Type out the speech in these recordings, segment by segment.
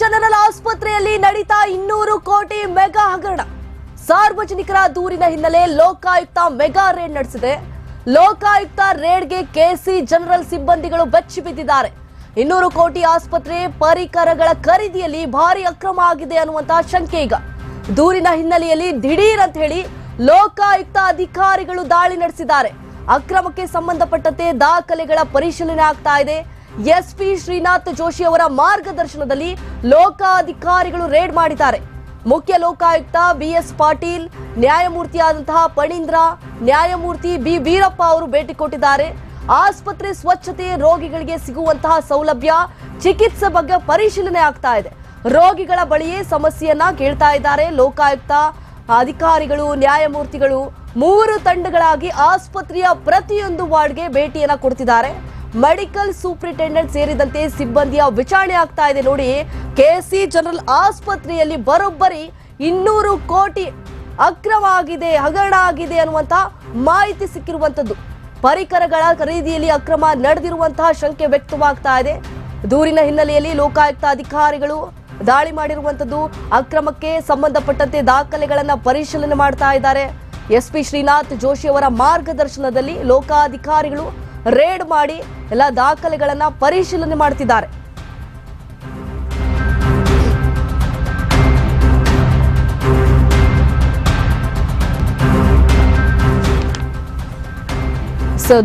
General ಆಸ್ಪತ್ರೆಯಲ್ಲಿ ನಡೀತಾ ಇನ್ನೂರು ಕೋಟಿ ಮೆಗಾ ಹಗರಣ. ಸಾರ್ವಜನಿಕರ ದೂರಿನ ಹಿನ್ನೆಲೆ ಲೋಕಾಯುಕ್ತ ಮೆಗಾ ರೇಡ್ ನಡೆಸಿದೆ. ಲೋಕಾಯುಕ್ತ ರೇಡ್ಗೆ ಕೆಸಿ ಜನರಲ್ ಸಿಬ್ಬಂದಿಗಳು ಬೆಚ್ಚಿ ಬಿದ್ದಿದ್ದಾರೆ. ಇನ್ನೂರು ಕೋಟಿ ಆಸ್ಪತ್ರೆ ಪರಿಕರಗಳ ಖರೀದಿಯಲ್ಲಿ ಭಾರಿ ಅಕ್ರಮ ಆಗಿದೆ ಅನ್ನುವಂತಹ ಶಂಕೆ ಈಗ. ದೂರಿನ ಹಿನ್ನೆಲೆಯಲ್ಲಿ ದಿಢೀರ್ ಅಂತ ಹೇಳಿ ಲೋಕಾಯುಕ್ತ ಅಧಿಕಾರಿಗಳು ದಾಳಿ ನಡೆಸಿದ್ದಾರೆ. ಅಕ್ರಮಕ್ಕೆ ಸಂಬಂಧಪಟ್ಟಂತೆ ದಾಖಲೆಗಳ ಪರಿಶೀಲನೆ ಆಗ್ತಾ ಇದೆ. ಎಸ್ಪಿ ಶ್ರೀನಾಥ್ ಜೋಶಿ ಅವರ ಮಾರ್ಗದರ್ಶನದಲ್ಲಿ ಲೋಕಾಧಿಕಾರಿಗಳು ರೇಡ್ ಮಾಡಿದ್ದಾರೆ. ಮುಖ್ಯ ಲೋಕಾಯುಕ್ತ ಬಿಎಸ್ ಪಾಟೀಲ್, ನ್ಯಾಯಮೂರ್ತಿಯಾದಂತಹ ಪಣೀಂದ್ರ, ನ್ಯಾಯಮೂರ್ತಿ ಬಿ ವೀರಪ್ಪ ಅವರು ಭೇಟಿ ಕೊಟ್ಟಿದ್ದಾರೆ. ಆಸ್ಪತ್ರೆ ಸ್ವಚ್ಛತೆ ರೋಗಿಗಳಿಗೆ ಸಿಗುವಂತಹ ಸೌಲಭ್ಯ, ಚಿಕಿತ್ಸೆ ಬಗ್ಗೆ ಪರಿಶೀಲನೆ ಆಗ್ತಾ ಇದೆ. ರೋಗಿಗಳ ಬಳಿಯೇ ಸಮಸ್ಯೆಯನ್ನ ಕೇಳ್ತಾ ಇದ್ದಾರೆ ಲೋಕಾಯುಕ್ತ. ಅಧಿಕಾರಿಗಳು, ನ್ಯಾಯಮೂರ್ತಿಗಳು ಮೂರು ತಂಡಗಳಾಗಿ ಆಸ್ಪತ್ರೆಯ ಪ್ರತಿಯೊಂದು ವಾರ್ಡ್ಗೆ ಭೇಟಿಯನ್ನ ಕೊಡ್ತಿದ್ದಾರೆ. ಮೆಡಿಕಲ್ ಸೂಪರಿಂಟೆಂಡೆಂಟ್ ಸೇರಿದಂತೆ ಸಿಬ್ಬಂದಿಯ ವಿಚಾರಣೆ ಆಗ್ತಾ ಇದೆ ನೋಡಿ. ಕೆಸಿ ಜನರಲ್ ಆಸ್ಪತ್ರೆಯಲ್ಲಿ ಬರೋಬ್ಬರಿ ಇನ್ನೂರು ಕೋಟಿ ಅಕ್ರಮ ಆಗಿದೆ, ಹಗರಣ ಆಗಿದೆ ಅನ್ನುವಂತ ಮಾಹಿತಿ ಸಿಕ್ಕಿರುವಂತದ್ದು ಪರಿಕರಗಳ ಖರೀದಿಯಲ್ಲಿ ಅಕ್ರಮ ನಡೆದಿರುವಂತಹ ಶಂಕೆ ವ್ಯಕ್ತವಾಗ್ತಾ ಇದೆ. ದೂರಿನ ಹಿನ್ನೆಲೆಯಲ್ಲಿ ಲೋಕಾಯುಕ್ತ ಅಧಿಕಾರಿಗಳು ದಾಳಿ ಮಾಡಿರುವಂತದ್ದು ಅಕ್ರಮಕ್ಕೆ ಸಂಬಂಧಪಟ್ಟಂತೆ ದಾಖಲೆಗಳನ್ನ ಪರಿಶೀಲನೆ ಮಾಡ್ತಾ ಇದ್ದಾರೆ. ಎಸ್ಪಿ ಶ್ರೀನಾಥ್ ಜೋಶಿ ಅವರ ಮಾರ್ಗದರ್ಶನದಲ್ಲಿ ಲೋಕಾಧಿಕಾರಿಗಳು ರೇಡ್ ಮಾಡಿ ಎಲ್ಲ ದಾಖಲೆಗಳನ್ನ ಪರಿಶೀಲನೆ ಮಾಡ್ತಿದ್ದಾರೆ.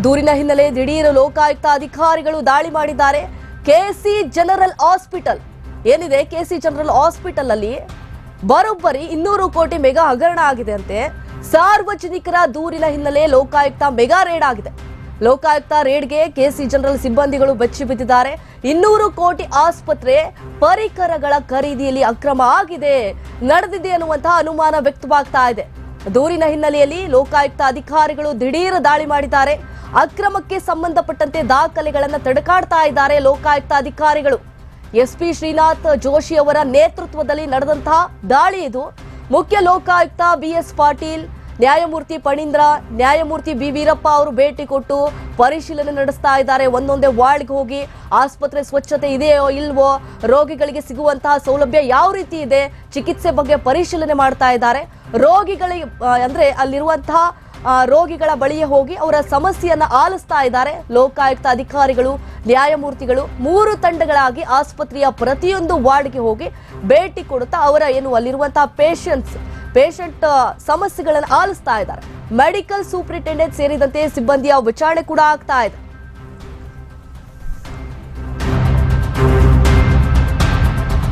ದೂರಿನ ಹಿನ್ನೆಲೆ ದಿಢೀರ್ ಲೋಕಾಯುಕ್ತ ಅಧಿಕಾರಿಗಳು ದಾಳಿ ಮಾಡಿದ್ದಾರೆ. KC general hospital. ಏನಿದೆ ಕೆಸಿ ಜನರಲ್ ಹಾಸ್ಪಿಟಲ್ ಅಲ್ಲಿ ಬರೋಬ್ಬರಿ ಇನ್ನೂರು ಕೋಟಿ ಮೆಗಾ ಹಗರಣ ಆಗಿದೆ ಅಂತೆ. ಸಾರ್ವಜನಿಕರ ದೂರಿನ ಹಿನ್ನೆಲೆ ಲೋಕಾಯುಕ್ತ ಮೆಗಾ ರೇಡ್ ಆಗಿದೆ. ಲೋಕಾಯುಕ್ತ ರೇಡ್ಗೆ ಕೆಸಿ ಜನರಲ್ ಸಿಬ್ಬಂದಿಗಳು ಬೆಚ್ಚಿ ಬಿದ್ದಿದ್ದಾರೆ. ಇನ್ನೂರು ಕೋಟಿ ಆಸ್ಪತ್ರೆ ಪರಿಕರಗಳ ಖರೀದಿಯಲ್ಲಿ ಅಕ್ರಮ ಆಗಿದೆ. ನಡೆದಿದೆ ಅನ್ನುವಂತಹ ಅನುಮಾನ ವ್ಯಕ್ತವಾಗ್ತಾ ಇದೆ. ದೂರಿನ ಹಿನ್ನೆಲೆಯಲ್ಲಿ ಲೋಕಾಯುಕ್ತ ಅಧಿಕಾರಿಗಳು ದಿಢೀರ್ ದಾಳಿ ಮಾಡಿದ್ದಾರೆ. ಅಕ್ರಮಕ್ಕೆ ಸಂಬಂಧಪಟ್ಟಂತೆ ದಾಖಲೆಗಳನ್ನು ತಡಕಾಡ್ತಾ ಇದ್ದಾರೆ ಲೋಕಾಯುಕ್ತ ಅಧಿಕಾರಿಗಳು. ಎಸ್ಪಿ ಶ್ರೀನಾಥ್ ಜೋಶಿ ಅವರ ನೇತೃತ್ವದಲ್ಲಿ ನಡೆದಂತಹ ದಾಳಿ ಇದು. ಮುಖ್ಯ ಲೋಕಾಯುಕ್ತ ಬಿಎಸ್ ಪಾಟೀಲ್ ನ್ಯಾಯಮೂರ್ತಿ ಪಣೀಂದ್ರ, ನ್ಯಾಯಮೂರ್ತಿ ಬಿ. ವೀರಪ್ಪ ಅವರು ಭೇಟಿ ಕೊಟ್ಟು ಪರಿಶೀಲನೆ ನಡೆಸ್ತಾ ಇದ್ದಾರೆ. ಒಂದೊಂದೇ ವಾರ್ಡ್ಗೆ ಹೋಗಿ ಆಸ್ಪತ್ರೆ ಸ್ವಚ್ಛತೆ ಇದೆಯೋ ಇಲ್ವೋ, ರೋಗಿಗಳಿಗೆ ಸಿಗುವಂತಹ ಸೌಲಭ್ಯ ಯಾವ ರೀತಿ ಇದೆ, ಚಿಕಿತ್ಸೆ ಬಗ್ಗೆ ಪರಿಶೀಲನೆ ಮಾಡ್ತಾ ಇದ್ದಾರೆ. ರೋಗಿಗಳಿಗೆ ಅಂದ್ರೆ ಅಲ್ಲಿರುವಂತಹ ರೋಗಿಗಳ ಬಳಿಯೇ ಹೋಗಿ ಅವರ ಸಮಸ್ಯೆಯನ್ನು ಆಲಿಸ್ತಾ ಇದ್ದಾರೆ. ಲೋಕಾಯುಕ್ತ ಅಧಿಕಾರಿಗಳು, ನ್ಯಾಯಮೂರ್ತಿಗಳು ಮೂರು ತಂಡಗಳಾಗಿ ಆಸ್ಪತ್ರೆಯ ಪ್ರತಿಯೊಂದು ವಾರ್ಡ್ಗೆ ಹೋಗಿ ಭೇಟಿ ಕೊಡುತ್ತಾ ಅವರ ಏನು ಅಲ್ಲಿರುವಂತಹ ಪೇಷಂಟ್ಸ್ ಪೇಷಂಟ್ ಸಮಸ್ಯೆಗಳನ್ನು ಆಲಿಸ್ತಾ ಇದ್ದಾರೆ. ಮೆಡಿಕಲ್ ಸೂಪರಿಂಟೆಂಡೆಂಟ್ ಸೇರಿದಂತೆ ಸಿಬ್ಬಂದಿಯ ವಿಚಾರಣೆ ಕೂಡ ಆಗ್ತಾ ಇದೆ.